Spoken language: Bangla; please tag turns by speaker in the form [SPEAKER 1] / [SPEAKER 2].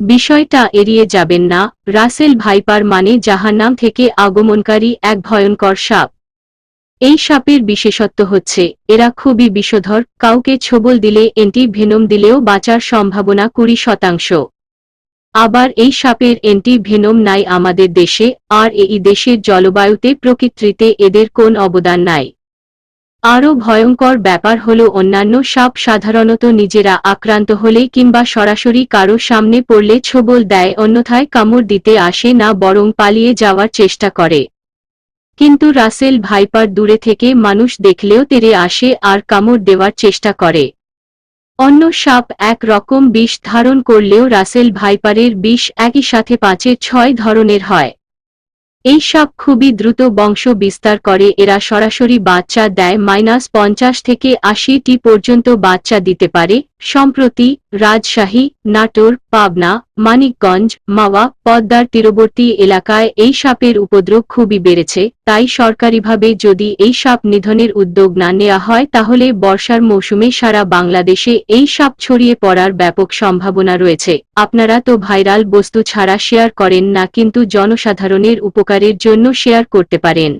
[SPEAKER 1] বিষয়টা এড়িয়ে যাবেন না, রাসেল ভাইপার মানে জাহান্নাম থেকে আগমনকারী এক ভয়ঙ্কর সাপ। এই সাপের বিশেষত্ব হচ্ছে, এরা খুবই বিষধর, কাউকে ছোবল দিলে, এন্টি ভেনম দিলেও বাঁচার সম্ভাবনা কুড়ি শতাংশ। আবার এই সাপের এন্টি ভেনম নাই আমাদের দেশে, আর এই দেশের জলবায়ুতে প্রকৃতিতে এদের কোন অবদান নাই। আরও ভয়ঙ্কর ব্যাপার হল অন্যান্য সাপ সাধারণত নিজেরা আক্রান্ত হলে কিংবা সরাসরি কারও সামনে পড়লে ছোবল দেয়, অন্যথায় কামড় দিতে আসে না, বরং পালিয়ে যাওয়ার চেষ্টা করে। কিন্তু রাসেল ভাইপার দূরে থেকে মানুষ দেখলেও তেরে আসে আর কামড় দেওয়ার চেষ্টা করে। অন্য সাপ এক রকম বিষ ধারণ করলেও রাসেল ভাইপারের বিষ একই সাথে পাঁচে ছয় ধরনের হয়। এই সব খুবই দ্রুত বংশ বিস্তার করে, এরা সরাসরি বাচ্চা দেয়, মাইনাস পঞ্চাশ থেকে আশিটি পর্যন্ত বাচ্চা দিতে পারে। সম্প্রতি রাজশাহী, নাটোর, পাবনা, মানিকগঞ্জ, মাওয়া, পদ্মার তীরবর্তী এলাকায় এই সাপের উপদ্রব খুবই বেড়েছে, তাই সরকারিভাবে যদি এই সাপ নিধনের উদ্যোগ না নেওয়া হয় তাহলে বর্ষার মৌসুমে সারা বাংলাদেশে এই সাপ ছড়িয়ে পড়ার ব্যাপক সম্ভাবনা রয়েছে। আপনারা তো ভাইরাল বস্তু ছাড়া শেয়ার করেন না কিন্তু জনসাধারণের উপকারের জন্য শেয়ার করতে পারেন।